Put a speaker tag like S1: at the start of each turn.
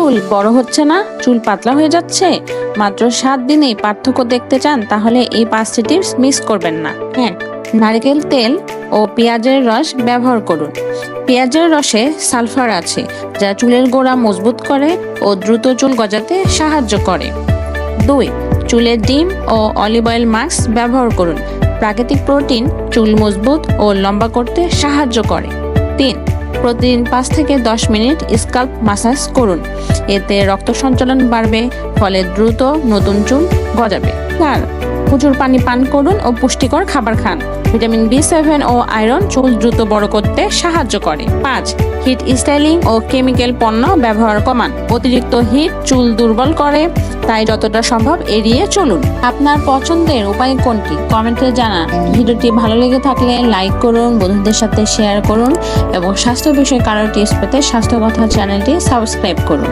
S1: চুল বড় হচ্ছে না, চুল পাতলা হয়ে যাচ্ছে। মাত্র সাত দিনেই পার্থক্য দেখতে চান, তাহলে এই পাঁচটি টিপস মিস করবেন না। হ্যাঁ নারকেল তেল ও পেঁয়াজের রস ব্যবহার করুন। পেঁয়াজের রসে সালফার আছে, যা চুলের গোড়া মজবুত করে ও দ্রুত চুল গজাতে সাহায্য করে। দুই, চুলের ডিম ও অলিভ অয়েল মাস্ক ব্যবহার করুন। প্রাকৃতিক প্রোটিন চুল মজবুত ও লম্বা করতে সাহায্য করে। তিন প্রতিদিন পাঁচ থেকে দশ মিনিট স্কাল্প মাসাজ করুন। এতে রক্ত সঞ্চালন বাড়বে, ফলে দ্রুত নতুন চুল গজাবে। আর প্রচুর পানি পান করুন ও পুষ্টিকর খাবার খান। ভিটামিন বি সেভেন ও আয়রন চুল দ্রুত বড় করতে সাহায্য করে। পাঁচ হিট স্টাইলিং ও কেমিক্যাল পণ্য ব্যবহার কমান। অতিরিক্ত হিট চুল দুর্বল করে, তাই যতটা সম্ভব এড়িয়ে চলুন। আপনার পছন্দের উপায় কোনটি? কমেন্টে জানান। ভিডিওটি ভালো লেগে থাকলে লাইক করুন, বন্ধুদের সাথে শেয়ার করুন এবং স্বাস্থ্য বিষয়ে কারও টিপস পেতে স্বাস্থ্য কথা চ্যানেলটি সাবস্ক্রাইব করুন।